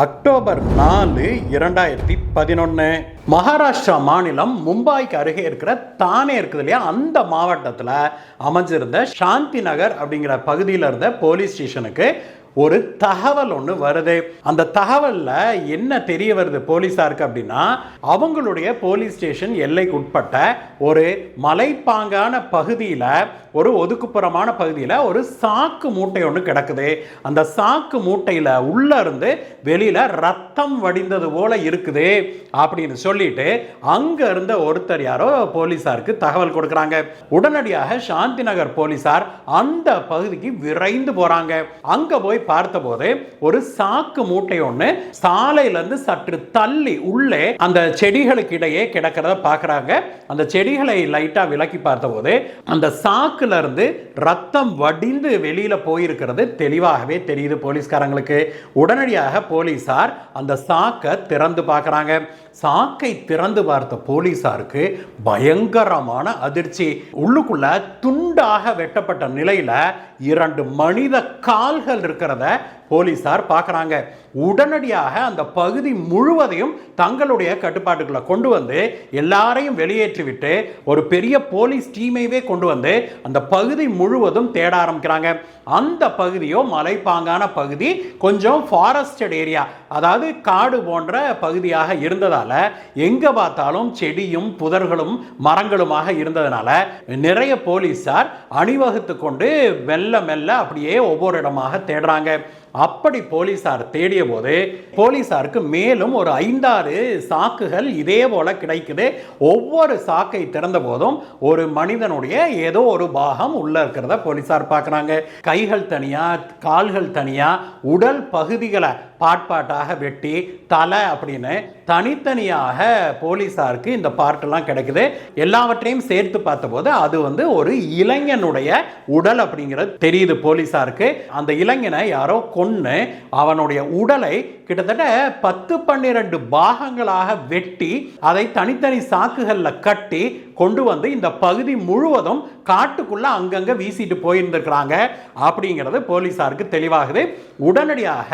October நாலு இரண்டாயிரத்தி பதினொன்று மகாராஷ்டிரா மாநிலம் மும்பாய்க்கு அருகே இருக்கிற தானே இருக்குது இல்லையா? அந்த மாவட்டத்தில் அமைஞ்சிருந்த சாந்தி நகர் அப்படிங்கிற பகுதியில் இருந்த போலீஸ் ஸ்டேஷனுக்கு ஒரு தகவல் ஒன்று வருது. அந்த தகவலில் என்ன தெரிய வருது போலீஸாருக்கு அப்படின்னா அவங்களுடைய போலீஸ் ஸ்டேஷன் எல்லைக்கு உட்பட்ட ஒரு மலைப்பாங்கான பகுதியில் ஒரு ஒதுக்குப்புறமான பகுதியில் ஒரு சாக்கு மூட்டை ஒன்று கிடக்குது. அந்த சாக்கு மூட்டையில் உள்ளே இருந்து வெளியில் ரத்தம் வடிந்தது போல இருக்குது அப்படின்னு சொல்லிட்டு அங்கே இருந்த ஒருத்தர் யாரோ போலீஸாருக்கு தகவல் கொடுக்குறாங்க. உடனடியாக சாந்தி நகர் போலீஸார் அந்த பகுதிக்கு விரைந்து போகிறாங்க அங்கே போய் போய் பார்த்தபோது ஒரு சாக்கு மூட்டை ஒன்று சாலையிலிருந்து சற்று தள்ளி உள்ளே அந்த செடிகளுக்கு இடையே கிடக்கிறத பார்க்குறாங்க. அந்த செடிகளை லைட்டா விலக்கி பார்த்தபோது அந்த சாக்குல இருந்து ரத்தம் வடிந்து வெளியில போயிருக்கிறது தெளிவாகவே தெரியுது போலீஸ்காரங்களுக்கு. உடனடியாக போலீசார் அந்த சாக்கை திறந்து பார்க்குறாங்க. சாக்கை திறந்து பார்த்த போலீசாருக்கு பயங்கரமான அதிர்ச்சி. உள்ளுக்குள்ள துண்டாக வெட்டப்பட்ட நிலையில இரண்டு மனித கால்கள் இருக்கிற இருக்கிறத போலீஸார் பார்க்குறாங்க. உடனடியாக அந்த பகுதி முழுவதையும் தங்களுடைய கட்டுப்பாட்டுக்குள்ள கொண்டு வந்து எல்லாரையும் வெளியேற்றிவிட்டு ஒரு பெரிய போலீஸ் டீமைவே கொண்டு வந்து அந்த பகுதி முழுவதும் தேட ஆரம்பிக்கிறாங்க. அந்த பகுதியோ மலைப்பாங்கான பகுதி கொஞ்சம் ஃபாரஸ்டட் ஏரியா அதாவது காடு போன்ற பகுதியாக இருந்ததால் எங்கே பார்த்தாலும் செடியும் புதர்களும் மரங்களுமாக இருந்ததுனால நிறைய போலீஸார் அணிவகுத்து கொண்டு மெல்ல மெல்ல அப்படியே ஒவ்வொரு இடமாக தேடுறாங்க. அப்படி போலீசார் தேடிய போது போலீசாருக்கு மேலும் ஒரு ஐந்தாறு சாக்குகள் இதே போல கிடைக்குது. ஒவ்வொரு சாக்கை திறந்த போதும் ஒரு மனிதனுடைய ஏதோ ஒரு பாகம் உள்ள இருக்கிறத போலீசார் பார்க்குறாங்க. கைகள் தனியா கால்கள் தனியா உடல் பகுதிகளை பாட்பாட்டாக வெட்டி தலை அப்படின்னு தனித்தனியாக போலீஸாருக்கு இந்த பார்ட்டெல்லாம் கிடைக்குது. எல்லாவற்றையும் சேர்த்து பார்த்தபோது அது வந்து ஒரு இளைஞனுடைய உடல் அப்படிங்கிறது தெரியுது போலீஸாருக்கு அந்த இளைஞனை யாரோ கொன்று அவனுடைய உடலை கிட்டத்தட்ட பத்து பன்னிரண்டு பாகங்களாக வெட்டி அதை தனித்தனி சாக்குகளில் கட்டி கொண்டு வந்து இந்த பகுதி முழுவதும் காட்டுக்குள்ளே அங்கங்கே வீசிட்டு போயிருந்திருக்கிறாங்க. அப்படிங்கிறது போலீஸாருக்கு தெளிவாகுது. உடனடியாக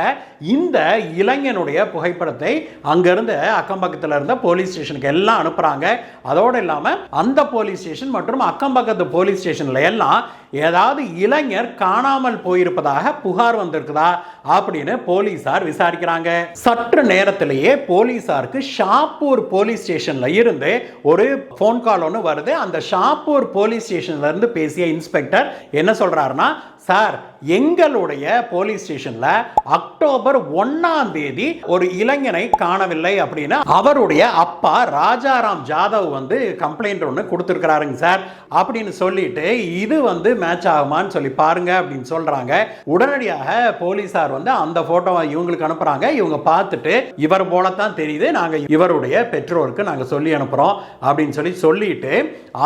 இந்த இளைஞனுடைய புகைப்படத்தை அங்கேருந்து அக்கம் பக்கத்தில் இருந்த போலீஸ் ஸ்டேஷனுக்கு எல்லாம் அனுப்புகிறாங்க அதோடு இல்லாமல் அந்த போலீஸ் ஸ்டேஷன் மற்றும் அக்கம் பக்கத்து போலீஸ் ஸ்டேஷனில் எல்லாம் ஏதாவது இளைஞர் காணாமல் போயிருப்பதாக புகார் வந்திருக்குதா அப்படின்னு போலீசார் விசாரிக்கிறாங்க. சற்று நேரத்திலேயே போலீசாருக்கு ஷாப்பூர் போலீஸ் ஸ்டேஷன்ல இருந்து ஒரு ஃபோன் கால் ஒன்று வருது. அந்த ஷாப்பூர் போலீஸ் ஸ்டேஷன்ல இருந்து பேசிய இன்ஸ்பெக்டர் என்ன சொல்றாருன்னா சார் எங்களுடைய போலீஸ் ஸ்டேஷன்ல அக்டோபர் ஒன்னாம் தேதி ஒரு இளைஞனை காணவில்லை அப்படின்னு அவருடைய அப்பா ராஜாராம் ஜாதவ் வந்து கம்ப்ளைண்ட் ஒன்று கொடுத்துருக்கிறாருங்க சார். அப்படின்னு சொல்லிட்டு இது வந்து மேட்ச் ஆகுமான்னு சொல்லி பாருங்க அப்படின்னு சொல்றாங்க. உடனடியாக போலீசார் வந்து அந்த போட்டோவை இவங்களுக்கு அனுப்புறாங்க. இவங்க பார்த்துட்டு இவர் போலத்தான் தெரியுது. நாங்க இவருடைய பெற்றோருக்கு நாங்க சொல்லி அனுப்புறோம் அப்படின்னு சொல்லி சொல்லிட்டு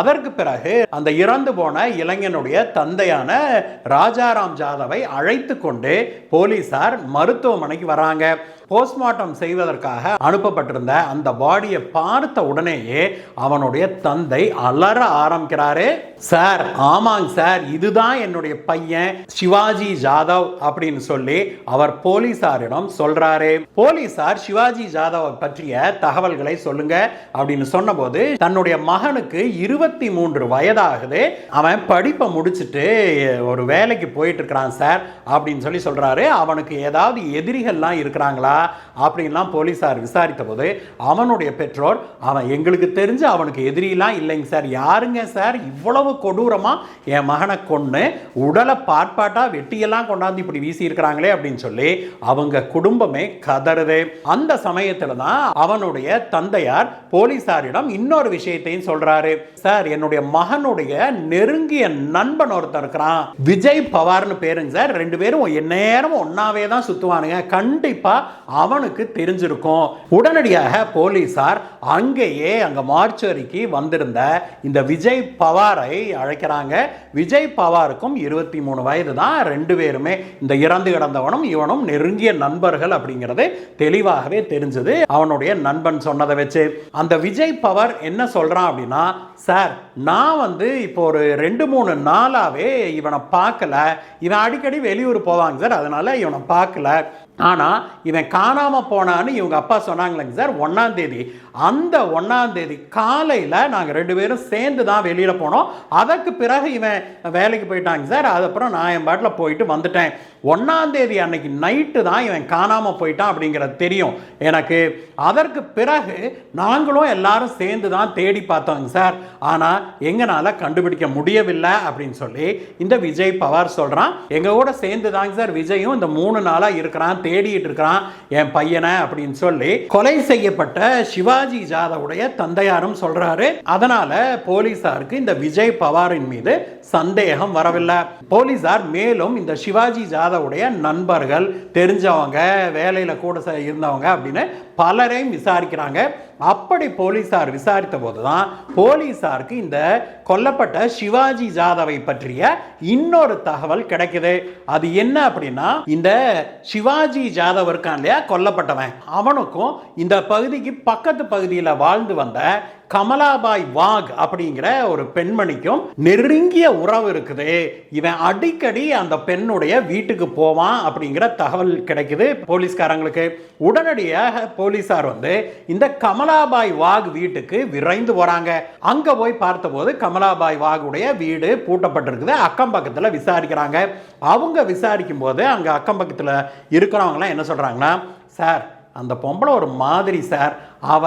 அதற்கு பிறகு அந்த இறந்து போன இளைஞனுடைய தந்தையான ராஜாராம் ஜாதவை அழைத்து கொண்டு போலீசார் மருத்துவமனைக்கு வராங்க. போஸ்ட்மார்ட்டம் செய்வதற்காக அனுப்பப்பட்டிருந்த அந்த பாடியை பார்த்த உடனேயே அவனுடைய தந்தை அலற ஆரம்பிக்கிறாரு. சார் ஆமாங்க சார் இதுதான் என்னுடைய பையன் சிவாஜி ஜாதவ் அப்படின்னு சொல்லி அவர் போலீசாரிடம் சொல்றாரு. போலீசார் சிவாஜி ஜாதவ் பற்றிய தகவல்களை சொல்லுங்க அப்படின்னு சொன்னபோது தன்னுடைய மகனுக்கு இருபத்தி மூன்று வயதாகுது. அவன் படிப்பை முடிச்சுட்டு ஒரு வேலைக்கு போயிட்டு இருக்கிறான் சார் அப்படின்னு சொல்லி சொல்றாரு. அவனுக்கு ஏதாவது எதிரிகள்லாம் இருக்கிறாங்களா? அப்படின்லாம் போலீஸார் விசாரித்த போது அவனுடைய பெற்றோர் அவன் எங்களுக்கு தெரிஞ்சு அவனுக்கு எதிரிலாம் இல்லைங்க சார். யாருங்க சார்? இவ்வளவு கொடூரமா என் மகனை கொன்று உடலை பாட்பாட்டா வெட்டியெல்லாம் கொண்டாந்து இப்படி வீசி இருக்கிறாங்களே அப்படின்னு சொல்லி அவங்க குடும்பமே கதறுது. அந்த சமயத்துல தான் அவனுடைய தந்தையார் போலீசாரிடம் இன்னொரு விஷயத்தையும் சொல்றாரு. சார் என்னுடைய மகனுடைய நெருங்கிய நண்பன் ஒருத்தன் இருக்கிறான். விஜய் பவார்னு பேருங்க சார். ரெண்டு பேரும் எந்நேரம் ஒன்னாவே தான் சுத்துவானுங்க. கண்டிப்பா அவனுக்கு தெரிஞ்சிருக்கும். உடனடியாக போலீசார் அங்கேயே அங்க மார்ச்சரிக்கு வந்திருந்த இந்த விஜய் பவாரை அழைக்கிறாங்க. விஜய் பவாருக்கும் இருபத்தி மூணு வயது தான். ரெண்டு பேருமே இந்த இறந்து கிடந்தவனும் இவனும் நெருங்கிய நண்பர்கள் அப்படிங்கிறது தெளிவாகவே தெரிஞ்சது. அவனுடைய நண்பன் சொன்னதை வச்சு. அந்த விஜய் பவர் என்ன சொல்றான் அப்படின்னா சார் நான் வந்து இப்போ ஒரு ரெண்டு மூணு நாளாவே இவனை பார்க்கல. இவன் அடிக்கடி வெளியூர் போவாங்க சார். அதனால இவனை பார்க்கல. ஆனால் இவன் காணாமல் போனான்னு இவங்க அப்பா சொன்னாங்களேங்க சார் ஒன்றாந்தேதி அந்த ஒன்றாந்தேதி காலையில் நாங்கள் ரெண்டு பேரும் சேர்ந்து தான் வெளியில் போனோம். அதற்கு பிறகு இவன் வேலைக்கு போயிட்டாங்க சார். அதுக்கப்புறம் நான் என் பாட்டில் போயிட்டு வந்துட்டேன். ஒன்றாந்தேதி அன்னைக்கு நைட்டு தான் இவன் காணாமல் போயிட்டான் அப்படிங்கிறது தெரியும். எனக்கு அதற்கு பிறகு நாங்களும் எல்லாரும் சேர்ந்து தான் தேடி பார்த்தோங்க சார். ஆனால் எங்களால் கண்டுபிடிக்க முடியவில்லை அப்படின்னு சொல்லி இந்த விஜய் பவார் சொல்கிறான் எங்கள் கூட சேர்ந்து தாங்க சார். விஜயும் இந்த மூணு நாளாக இருக்கிறான் தேடிட்டு இருக்கிறான். என் பையனை அப்படின்னு சொல்லி கொலை செய்யப்பட்ட சிவாஜி ஜாதவுடைய தந்தையாரும் சொல்கிறாரு அதனால் போலீசாருக்கு இந்த விஜய் பவாரின் மீது சந்தேகம் வரவில்லை. போலீசார் மேலும் இந்த சிவாஜி ஜாதவுடைய நண்பர்கள் தெரிஞ்சவங்க வேலையில கூட இருந்தவங்க அப்படின்னு பலரையும் விசாரிக்கிறாங்க. அப்படி போலீசார் விசாரித்த போதுதான் போலீசாருக்கு இந்த கொல்லப்பட்ட சிவாஜி ஜாதவை பற்றிய இன்னொரு தகவல் கிடைக்குது. அது என்ன அப்படின்னா இந்த சிவாஜி ஜாதவ் இருக்கான் இல்லையா கொல்லப்பட்டவன். அவனுக்கும் இந்த பகுதிக்கு பக்கத்து பகுதியில் வாழ்ந்து வந்த கமலாபாய் வாக் அப்படிங்கிற ஒரு பெண்மணிக்கும் நெருங்கிய உறவு இருக்குது. இவன் அடிக்கடி அந்த பெண்ணுடைய வீட்டுக்கு போவான் அப்படிங்கிற தகவல் கிடைக்குது போலீஸ்காரங்களுக்கு. உடனடியாக போலீசார் வந்து இந்த கமலாபாய் வாக் வீட்டுக்கு விரைந்து போறாங்க அங்க போய் பார்த்தபோது கமலாபாய் வாகுடைய வீடு பூட்டப்பட்டிருக்குது. அக்கம் பக்கத்தில் விசாரிக்கிறாங்க. அவங்க விசாரிக்கும் போது அங்க அக்கம் பக்கத்தில் இருக்கிறவங்களாம் என்ன சொல்றாங்கன்னா சார் அந்த பொம்பளை ஒரு மாதிரி சார். அவ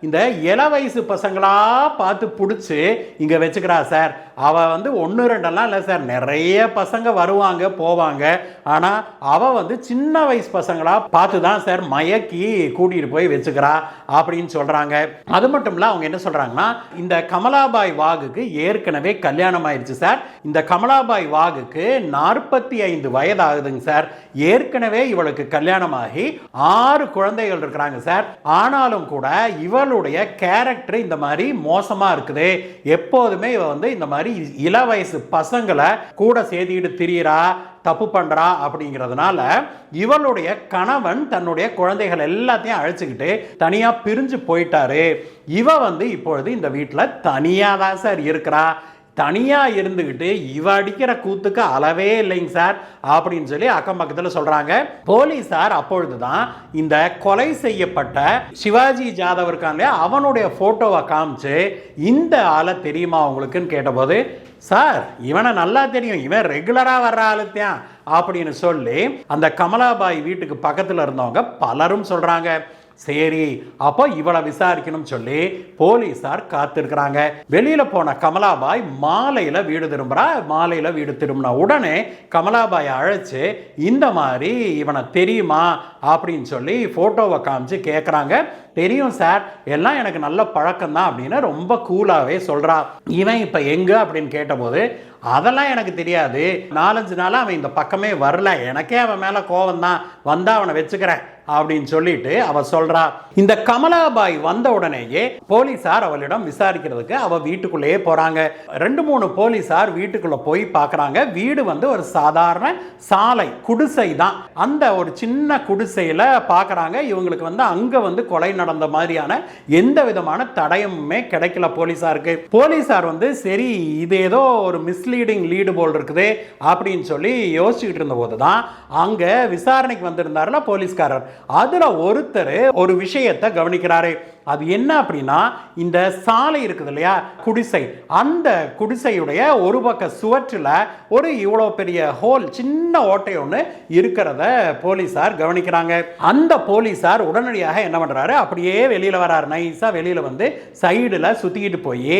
இந்த இள வயசு பசங்களா பார்த்து பிடிச்சி இங்கே வச்சுக்கிறா சார் அவ வந்து ஒன்று ரெண்டெல்லாம் இல்லை சார் நிறைய பசங்க வருவாங்க போவாங்க. ஆனால் அவ வந்து சின்ன வயசு பசங்களா பார்த்து தான் சார் மயக்கி கூட்டிகிட்டு போய் வச்சுக்கிறா அப்படின்னு சொல்கிறாங்க அது மட்டும் இல்லை அவங்க என்ன சொல்கிறாங்கன்னா இந்த கமலாபாய் வாகுக்கு ஏற்கனவே கல்யாணம் ஆயிடுச்சு சார் இந்த கமலாபாய் வாகுக்கு நாற்பத்தி ஐந்து வயது ஆகுதுங்க சார் ஏற்கனவே இவளுக்கு கல்யாணமாகி ஆறு குழந்தைகள் இருக்கிறாங்க சார் ஆனாலும் கூட இவளுடைய கேரக்டர் இந்த மாதிரி மோசமாக இருக்குது. எப்போதுமே இவ வந்து இந்த மாதிரி இள வயசு பசங்களை கூட சேர்த்திக்கிட்டு திரியிறா தப்பு பண்ணுறா அப்படிங்கிறதுனால இவளுடைய கணவன் தன்னுடைய குழந்தைகள் எல்லாத்தையும் அழைச்சிக்கிட்டு தனியாக பிரிஞ்சு போயிட்டாரு. இவ வந்து இப்பொழுது இந்த வீட்டில் தனியாக தான் சார் இருக்கிறா. தனியாக இருந்துக்கிட்டு இவ அடிக்கிற கூத்துக்கு அளவே இல்லைங்க சார் அப்படின்னு சொல்லி அக்கம் பக்கத்தில் சொல்கிறாங்க போலீஸார் அப்பொழுது தான் இந்த கொலை செய்யப்பட்ட சிவாஜி ஜாதவ் இருக்கான் அவனுடைய ஃபோட்டோவை காமிச்சு இந்த ஆளை தெரியுமா உங்களுக்குன்னு கேட்டபோது சார் இவனை நல்லா தெரியும் இவன் ரெகுலராக வர்ற ஆளுத்தான் அப்படின்னு சொல்லி அந்த கமலாபாய் வீட்டுக்கு பக்கத்தில் இருந்தவங்க பலரும் சொல்கிறாங்க சரி அப்போ இவளை விசாரிக்கணும்னு சொல்லி போலீஸார் காத்திருக்கிறாங்க. வெளியில போன கமலாபாய் மாலையில வீடு திரும்புறா. மாலையில வீடு திரும்பின உடனே கமலாபாயை அழைச்சு இந்த மாதிரி இவனை தெரியுமா? அப்படின்னு சொல்லி போட்டோவை காமிச்சு கேட்குறாங்க தெரியும் சார் எல்லாம் எனக்கு நல்ல பழக்கம் தான் அப்படின்னு ரொம்ப கூலாகவே சொல்கிறா இவன் இப்போ எங்க? அப்படின்னு கேட்டபோது அதெல்லாம் எனக்கு தெரியாது. நாலஞ்சு நாளாக அவன் இந்த பக்கமே வரல. எனக்கே அவன் மேலே கோவம் தான் வந்தால் அவனை வச்சுக்கிறேன். அப்படின்னு சொல்லிட்டு அவ சொல்றா இந்த கமலாபாய் வந்த உடனேயே போலீசார் அவளிடம் விசாரிக்கிறதுக்கு அவ வீட்டுக்குள்ளேயே போறாங்க. ரெண்டு மூணு போலீசார் வீட்டுக்குள்ள போய் பார்க்குறாங்க வீடு வந்து ஒரு சாதாரண சாலை குடிசை தான். அந்த ஒரு சின்ன குடிசையில பார்க்குறாங்க இவங்களுக்கு வந்து அங்க வந்து கொலை நடந்த மாதிரியான எந்த விதமான தடயமுமே கிடைக்கல போலீசாருக்கு. போலீசார் வந்து சரி இது ஏதோ ஒரு மிஸ்லீடிங் லீடு போல் இருக்குது அப்படின்னு சொல்லி யோசிச்சுக்கிட்டு இருந்தபோது தான் அங்க விசாரணைக்கு வந்திருந்தாருல போலீஸ்காரர். அதுல ஒருத்தர் ஒரு விஷயத்தை கவனிக்கிறாரு. அது என்ன அப்படின்னா இந்த சாலை இருக்குது இல்லையா? குடிசை. அந்த குடிசையுடைய ஒரு பக்க சுவற்றில் ஒரு இவ்வளோ பெரிய ஹோல் சின்ன ஓட்டை ஒன்று இருக்கிறத போலீஸார் கவனிக்கிறாங்க. அந்த போலீஸார் உடனடியாக என்ன பண்ணுறாரு அப்படியே வெளியில் வராரு. நைஸாக வெளியில் வந்து சைடில் சுற்றிக்கிட்டு போய்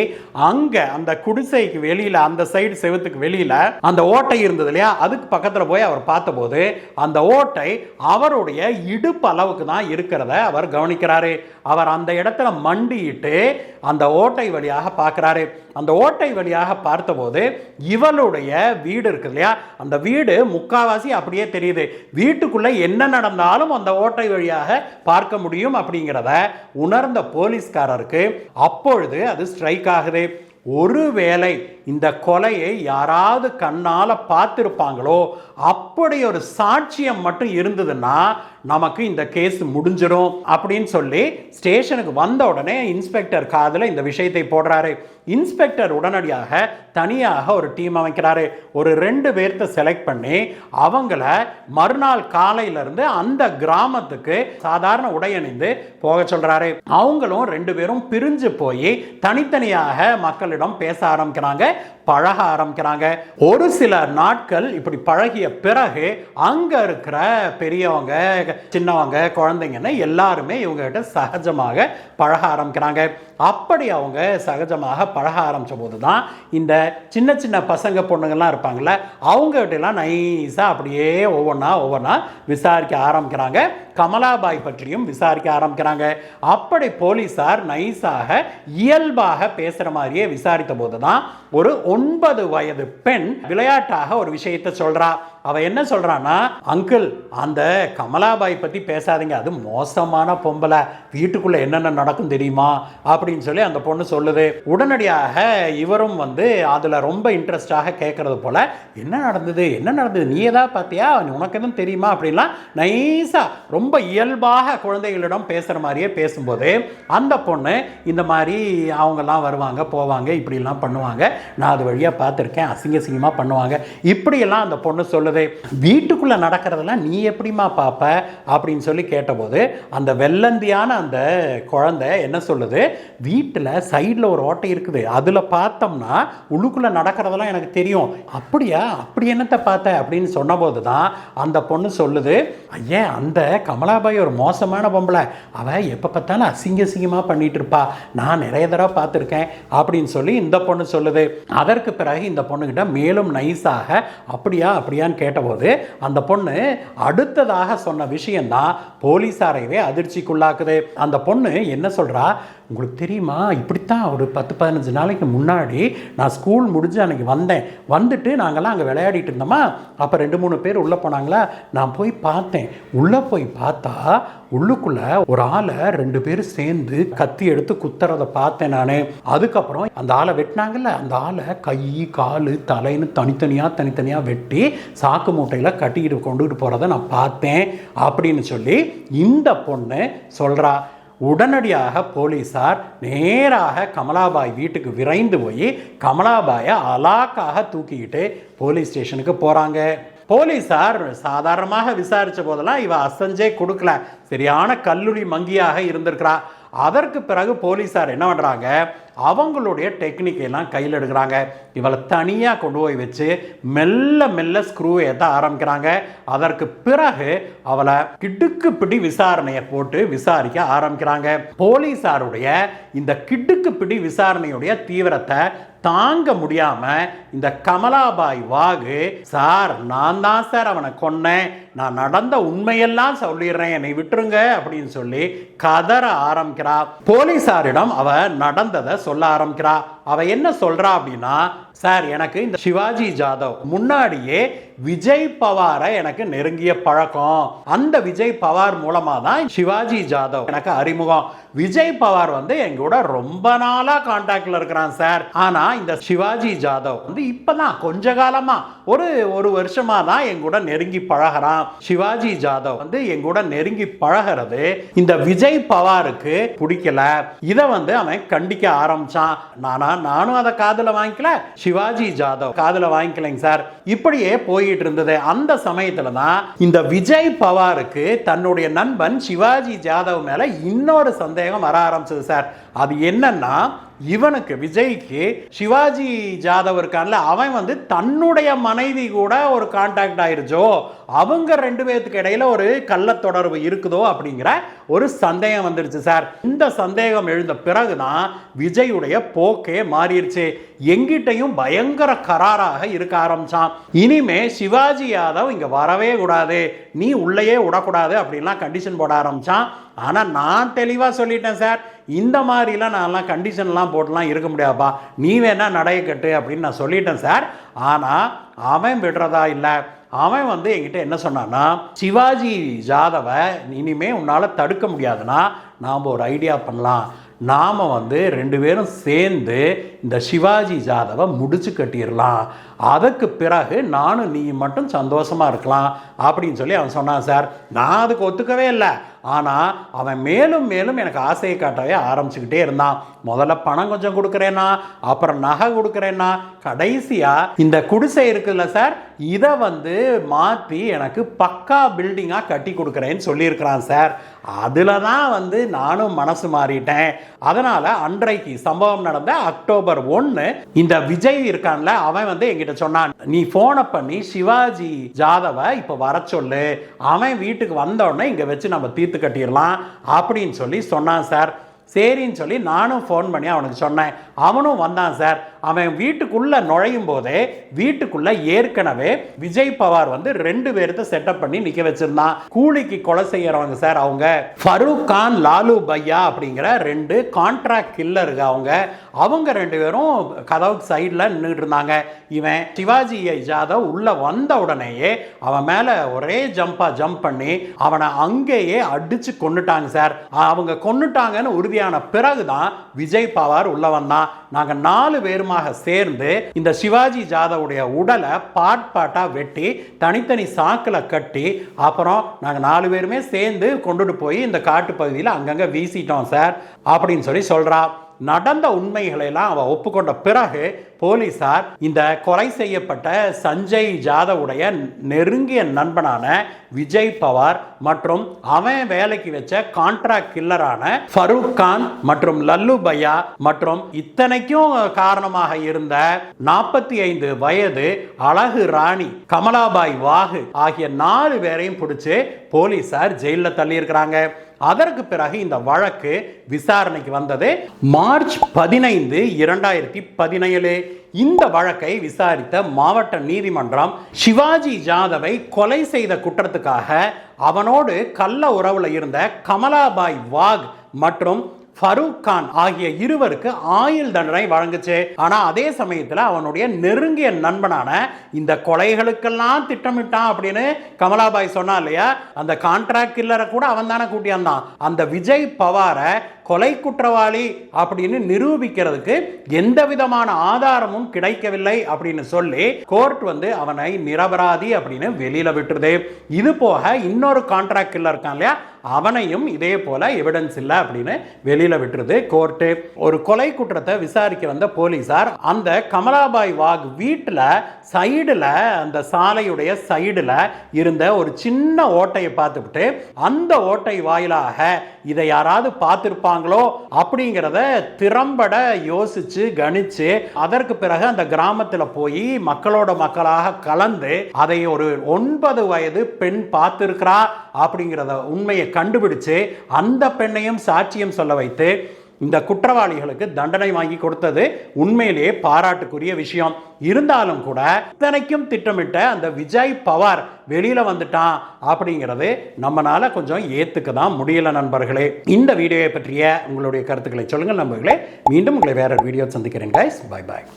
அங்கே அந்த குடிசைக்கு வெளியில் அந்த சைடு செவத்துக்கு வெளியில் அந்த ஓட்டை இருந்தது இல்லையா? அதுக்கு பக்கத்தில் போய் அவர் பார்த்தபோது அந்த ஓட்டை அவருடைய இடுப்பு அளவுக்கு தான் இருக்கிறத அவர் கவனிக்கிறாரு. அவர் அந்த இடத்துல மண்டியிட்டு அந்த ஓட்டை வழியாக பார்க்குறாரு. அந்த ஓட்டை வழியாக பார்த்தபோது இவளுடைய வீடு இருக்கு இல்லையா? அந்த வீடு முக்காவாசி அப்படியே தெரியுது. வீட்டுக்குள்ளே என்ன நடந்தாலும் அந்த ஓட்டை வழியாக பார்க்க முடியும் அப்படிங்கிறத உணர்ந்த போலீஸ்காரருக்கு அப்பொழுது அது ஸ்ட்ரைக் ஆகுது. ஒருவேளை இந்த கொலையை யாராவது கண்ணால பார்த்துருப்பாங்களோ? அப்படி ஒரு சாட்சியம் மட்டும் இருந்ததுன்னா நமக்கு இந்த கேஸ் முடிஞ்சிடும் அப்படின்னு சொல்லி ஸ்டேஷனுக்கு வந்த உடனே இன்ஸ்பெக்டர் காதில் இந்த விஷயத்தை போடுறாரு. இன்ஸ்பெக்டர் உடனடியாக தனியாக ஒரு டீம் அமைக்கிறாரு. ஒரு ரெண்டு பேர்த்த செலக்ட் பண்ணி அவங்கள மறுநாள் காலையிலிருந்து அந்த கிராமத்துக்கு சாதாரண உடையணிந்து போக சொல்றாரு. அவங்களும் ரெண்டு பேரும் பிரிஞ்சு போய் தனித்தனியாக மக்களிடம் பேச ஆரம்பிக்கிறாங்க பழக ஆரம்பிக்கிறாங்க. ஒரு சில நாட்கள் இப்படி பழகிய பிறகு அங்க இருக்கிற பெரியவங்க சின்னவங்க குழந்தைங்கன்னு எல்லாருமே இவங்க கிட்ட சகஜமாக பழக ஆரம்பிக்கிறாங்க. அப்படி அவங்க சகஜமாக பழக ஆரம்பித்த போது தான் இந்த சின்ன சின்ன பசங்க பொண்ணுங்கள்லாம் இருப்பாங்கல்ல அவங்ககிட்டலாம் நைஸாக அப்படியே ஒவ்வொன்றா ஒவ்வொன்றா விசாரிக்க ஆரம்பிக்கிறாங்க. கமலாபாய் பற்றியும் விசாரிக்க ஆரம்பிக்கிறாங்க. அப்படி போலீஸார் நைஸாக இயல்பாக பேசுகிற மாதிரியே விசாரித்த போது தான் ஒரு ஒன்பது வயது பெண் விளையாட்டாக ஒரு விஷயத்தை சொல்றா. அவ என்ன சொல்றான்னா அங்கிள் அந்த கமலாபாய் பத்தி பேசாதீங்க. அது மோசமான பொம்பளை. வீட்டுக்குள்ள என்னென்ன நடக்கும் தெரியுமா? அப்படின்னு சொல்லி அந்த பொண்ணு சொல்லுது. உடனடியாக இவரும் வந்து அதுல ரொம்ப இன்ட்ரெஸ்டாக கேட்கறது போல என்ன நடந்தது? என்ன நடந்தது? நீ ஏதாவது பார்த்தியா உனக்கு எதுவும் தெரியுமா? அப்படின்லாம் நைஸாக ரொம்ப ரொம்ப இயல்பாக குழந்தைகளிடம் பேசுகிற மாதிரியே பேசும்போது அந்த பொண்ணு இந்த மாதிரி அவங்கெல்லாம் வருவாங்க போவாங்க இப்படிலாம் பண்ணுவாங்க. நான் அது வழியாக பார்த்துருக்கேன் அசிங்க அசிங்கமாக பண்ணுவாங்க. இப்படியெல்லாம் அந்த பொண்ணு சொல்லுது வீட்டுக்குள்ளே நடக்கிறதெல்லாம் நீ எப்படிம்மா பார்ப்ப அப்படின்னு சொல்லி கேட்டபோது அந்த வெள்ளந்தியான அந்த குழந்தை என்ன சொல்லுது வீட்டில் சைடில் ஒரு ஓட்டை இருக்குது. அதில் பார்த்தோம்னா உள்ளுக்குள்ளே நடக்கிறதெல்லாம் எனக்கு தெரியும். அப்படியா? அப்படி என்னத்தை பார்த்த? அப்படின்னு சொன்னபோது தான் அந்த பொண்ணு சொல்லுது ஐயன் அந்த கமலாபாய் ஒரு மோசமான பொம்பளை. அவள் எப்போ பார்த்தாலும் அசிங்க அசிங்கமாக பண்ணிகிட்டு இருப்பா. நான் நிறைய தடவை பார்த்துருக்கேன் அப்படின்னு சொல்லி இந்த பொண்ணு சொல்லுது. அதற்கு பிறகு இந்த பொண்ணுக்கிட்ட மேலும் நைஸாக அப்படியா அப்படியான்னு கேட்டபோது அந்த பொண்ணு அடுத்ததாக சொன்ன விஷயந்தான் போலீஸாரையவே அதிர்ச்சிக்குள்ளாக்குது. அந்த பொண்ணு என்ன சொல்கிறா உங்களுக்கு தெரியுமா? இப்படித்தான் ஒரு பத்து பதினஞ்சு நாளைக்கு முன்னாடி நான் ஸ்கூல் முடிஞ்சு அன்னைக்கு வந்தேன். வந்துட்டு நாங்கள்லாம் அங்கே விளையாடிட்டு இருந்தோமா? அப்போ ரெண்டு மூணு பேர் உள்ளே போனாங்களா? நான் போய் பார்த்தேன். உள்ளே போய் பார்த்தா உள்ளுக்குள்ள ஒரு ஆளை ரெண்டு பேரும் சேர்ந்து கத்தி எடுத்து குத்துறதை பார்த்தேன் நான். அதுக்கப்புறம் அந்த ஆளை வெட்டினாங்கல்ல அந்த ஆளை கை கால் தலைன்னு தனித்தனியாக தனித்தனியாக வெட்டி சாக்கு மூட்டையில் கட்டிக்கிட்டு கொண்டுகிட்டு போகிறத நான் பார்த்தேன் அப்படின்னு சொல்லி இந்த பொண்ணு சொல்கிறா உடனடியாக போலீஸார் நேராக கமலாபாய் வீட்டுக்கு விரைந்து போய் கமலாபாயை அலாக்காக தூக்கிக்கிட்டு போலீஸ் ஸ்டேஷனுக்கு போகிறாங்க போலீஸார் சாதாரணமாக விசாரித்த போதெல்லாம் இவ அசஞ்சே கொடுக்கல. சரியான கல்லூரி மங்கியாக இருந்திருக்கிறா. அதற்கு பிறகு போலீஸார் என்ன பண்ணுறாங்க அவங்களுடைய டெக்னிக்கெல்லாம் கையில் எடுக்கிறாங்க. இவளை தனியாக கொண்டு போய் வச்சு மெல்ல மெல்ல ஸ்க்ரூ ஏற்ற ஆரம்பிக்கிறாங்க. அதற்கு பிறகு அவளை கிடுக்கு பிடி விசாரணையை போட்டு விசாரிக்க ஆரம்பிக்கிறாங்க. போலீஸாருடைய இந்த கிடுக்கு பிடி விசாரணையுடைய தீவிரத்தை தாங்க முடியாமல் இந்த கமலாபாய் வாகு சார் நான் தான் சார் அவனை கொன்னேன். நான் நடந்த உண்மையெல்லாம் சொல்லிடுறேன் என்னை விட்டுருங்க அப்படின்னு சொல்லி கதற ஆரம்பிக்கிறா. போலீசாரிடம் அவ நடந்ததை சொல்ல ஆரம்பிக்கிறா. அவ என்ன சொல்றா அப்படின்னா சார் எனக்கு இந்த சிவாஜி ஜாதவ் முன்னாடியே விஜய் பவாரை எனக்கு நெருங்கிய பழக்கம். அந்த விஜய் பவார் மூலமா தான் சிவாஜி ஜாதவ் எனக்கு அறிமுகம். விஜய் பவார் வந்து எங்கூட ரொம்ப நாளா கான்டாக்ட்ல இருக்கிறான் சார். ஆனா இந்த சிவாஜி ஜாதவ் வந்து இப்பதான் கொஞ்ச காலமா ஒரு ஒரு வருஷமா தான் எங்கூட நெருங்கி பழகுறான். சிவாஜி ஜாதவ் வந்து எங்கூட நெருங்கி பழகிறது இந்த விஜய் பவாருக்கு பிடிக்கல. இதை வந்து அவன் கண்டிக்க ஆரம்பிச்சான். நானா நானும் அதை காதுல வாங்கிக்கல. சிவாஜி ஜாதவ் காதுல வாங்கிக்கலைங்க சார். இப்படியே போயிட்டு இருந்தது. அந்த சமயத்துல தான் இந்த விஜய் பவாருக்கு தன்னுடைய நண்பன் சிவாஜி ஜாதவ் மேல இன்னொரு சந்தேகம் வர ஆரம்பிச்சது சார். அது என்னன்னா இவனுக்கு விஜய்க்கு சிவாஜி ஜாதவ் இருக்கான்ல அவன் வந்து தன்னுடைய மனைவி கூட ஒரு கான்டாக்ட் ஆயிருச்சோ அவங்க ரெண்டு பேர்த்துக்கு இடையில ஒரு கள்ள தொடர்பு இருக்குதோ அப்படிங்கிற ஒரு சந்தேகம் வந்துருச்சு சார். இந்த சந்தேகம் எழுந்த பிறகுதான் விஜயுடைய போக்கே மாறிடுச்சு எங்கிட்டையும் பயங்கர கராராக இருக்க ஆரம்பிச்சான். இனிமே சிவாஜி யாதவ் இங்க வரவே கூடாது. நீ உள்ளேயே விடக்கூடாது அப்படின்லாம் கண்டிஷன் போட ஆரம்பிச்சான். ஆனால் நான் தெளிவாக சொல்லிட்டேன் சார். இந்த மாதிரிலாம் நான்லாம் கண்டிஷன்லாம் போட்டுலாம் இருக்க முடியாதுப்பா. நீ வேணா நடைய கட்டு அப்படின்னு நான் சொல்லிட்டேன் சார். ஆனால் அவன் விடுறதா இல்லை. அவன் வந்து என்கிட்ட என்ன சொன்னான்னா சிவாஜி ஜாதவை இனிமே உன்னால் தடுக்க முடியாதுன்னா நாம் ஒரு ஐடியா பண்ணலாம். நாம் வந்து ரெண்டு பேரும் சேர்ந்து இந்த சிவாஜி ஜாதவை முடிச்சு கட்டிடலாம் அதுக்கு பிறகு நானும் நீ மட்டும் சந்தோஷமாக இருக்கலாம் அப்படின்னு சொல்லி அவன் சொன்னான் சார். நான் அதுக்கு ஒத்துக்கவே இல்லை. ஆனால் அவன் மேலும் மேலும் எனக்கு ஆசையை காட்டவே ஆரம்பிச்சுக்கிட்டே இருந்தான். முதல்ல பணம் கொஞ்சம் கொடுக்குறேன்னா அப்புறம் நகை கொடுக்குறேன்னா கடைசியாக இந்த குடிசை இருக்குல்ல சார் இதை வந்து மாற்றி எனக்கு பக்கா பில்டிங்காக கட்டி கொடுக்குறேன்னு சொல்லியிருக்கிறான் சார். அதில் தான் வந்து நானும் மனசு மாறிட்டேன். அதனால் அன்றைக்கு சம்பவம் நடந்த அக்டோபர் ஒன்று இந்த விஜய் இருக்கான்ல அவன் வந்து எங்கிட்ட என்கிட்ட சொன்னான் நீ ஃபோனை பண்ணி சிவாஜி ஜாதவை இப்போ வர சொல்லு. அவன் வீட்டுக்கு வந்த உடனே இங்கே வச்சு நம்ம தீர்த்து கட்டிடலாம். அப்படின்னு சொல்லி சொன்னான் சார். சரின்னு சொல்லி நானும் ஃபோன் பண்ணி அவனுக்கு சொன்னேன். அவனும் வந்தான் சார். அவன் வீட்டுக்குள்ளே நுழையும் போதே வீட்டுக்குள்ளே ஏற்கனவே விஜய் பவார் வந்து ரெண்டு பேர்த்த செட்டப் பண்ணி நிற்க வச்சிருந்தான். கூலிக்கு கொலை செய்யறவங்க சார் அவங்க. ஃபரூக் கான் லாலு பையா அப்படிங்கிற ரெண்டு கான்ட்ராக்ட் கில்லருங்க அவங்க. அவங்க ரெண்டு பேரும் கதவுக்கு சைடில் நின்றுட்டு இருந்தாங்க. இவன் சிவாஜி ஜாதவ் உள்ளே வந்த உடனேயே அவன் மேலே ஒரே ஜம்பா ஜம்ப் பண்ணி அவனை அங்கேயே அடித்து கொன்னுட்டாங்க சார். அவங்க கொன்னுட்டாங்கன்னு உறுதியான பிறகு தான் விஜய் பவார் உள்ளே வந்தான். நாங்க நாலு பேருமாக சேர்ந்து இந்த சிவாஜி ஜாதவுடைய உடலை பாட் பாட்டா வெட்டி தனித்தனி சாக்கில் கட்டி அப்புறம் நாங்க நாலு பேருமே சேர்ந்து கொண்டுட்டு போய் இந்த காட்டு பகுதியில் அங்கங்க வீசிட்டோம் சார் அப்படின்னு சொல்லி சொல்றா. நடந்த உண்மைகளை எல்லாம் அவ ஒப்புக்கொண்ட பிறகு போலீசார் இந்த கொலை செய்யப்பட்ட சஞ்சய் ஜாதவுடைய நெருங்கிய நண்பனான விஜய் பவார் மற்றும் அவன் வேலைக்கு வச்ச கான்ட்ராக்ட் கில்லரான ஃபரூக் கான் மற்றும் லல்லு பையா மற்றும் இத்தனைக்கும் காரணமாக இருந்த நாற்பத்தி ஐந்து வயது அழகு ராணி கமலாபாய் வாகு ஆகிய நாலு பேரையும் பிடிச்சு போலீசார் ஜெயிலில் தள்ளியிருக்கிறாங்க. அதற்கு பிறகு இந்த வழக்கு விசாரணைக்கு வந்தது. மார்ச் பதினைந்து இரண்டாயிரத்தி பதினேழு. இந்த வழக்கை விசாரித்த மாவட்ட நீதிமன்றம் சிவாஜி ஜாதவை கொலை செய்த குற்றத்துக்காக அவனோடு கள்ள உறவுல இருந்த கமலாபாய் வாக் மற்றும் ஃபரூக் கான் ஆகிய இருவருக்கு ஆயுள் தண்டனை வழங்குச்சு. ஆனா அதே சமயத்தில் அவனுடைய நெருங்கிய நண்பனான இந்த கொலைகளுக்கெல்லாம் திட்டமிட்டான் அப்படின்னு கமலாபாய் சொன்னா இல்லையா? அந்த கான்ட்ராக்ட் கில்லரை கூட அவன் தானே கூட்டியாந்தான். அந்த விஜய் பவாரை கொலை குற்றவாளி அப்படின்னு நிரூபிக்கிறதுக்கு எந்த விதமான ஆதாரமும் கிடைக்கவில்லை அப்படின்னு சொல்லி கோர்ட் வந்து அவனை நிரபராதி அப்படின்னு வெளியில விட்டுருது. இது போக இன்னொரு கான்ட்ராக்ட் கில்லர் இருக்கான் இல்லையா? அவனையும் இதே போல எவிடன்ஸ் இல்லை அப்படின்னு வெளியில விட்டுருது கோர்ட்டு. ஒரு கொலை குற்றத்தை விசாரிக்க வந்த போலீசார் அந்த கமலாபாய் வாக் வீட்டில் சைடில் அந்த சாலையுடைய சைடில் இருந்த ஒரு சின்ன ஓட்டையை பார்த்துவிட்டு அந்த ஓட்டை வாயிலாக இதை யாராவது பார்த்துருப்பாங்களோ அப்படிங்கிறத திறம்பட யோசிச்சு கணிச்சு அதற்கு பிறகு அந்த கிராமத்தில் போய் மக்களோட மக்களாக கலந்து அதை ஒரு ஒன்பது வயது பெண் பார்த்துருக்கிறா அப்படிங்கிறத உண்மையை கண்டுபிடிச்சு அந்த பெண்ணையும் சாட்சியம் சொல்ல வைத்து இந்த குற்றவாளிகளுக்கு தண்டனை வாங்கி கொடுத்தது உண்மையிலேயே பாராட்டுக்குரிய விஷயம். இருந்தாலும் கூட இத்தனைக்கும் திட்டமிட்ட அந்த விஜய் பவார் வெளியில வந்துட்டான் அப்படிங்கிறது நம்மனால கொஞ்சம் ஏத்துக்க தான் முடியல நண்பர்களே. இந்த வீடியோவை பற்றிய உங்களுடைய கருத்துக்களை சொல்லுங்கள் நண்பர்களே. மீண்டும் உங்களை வேற வீடியோ சந்திக்கிறேன் கைஸ் பை பாய்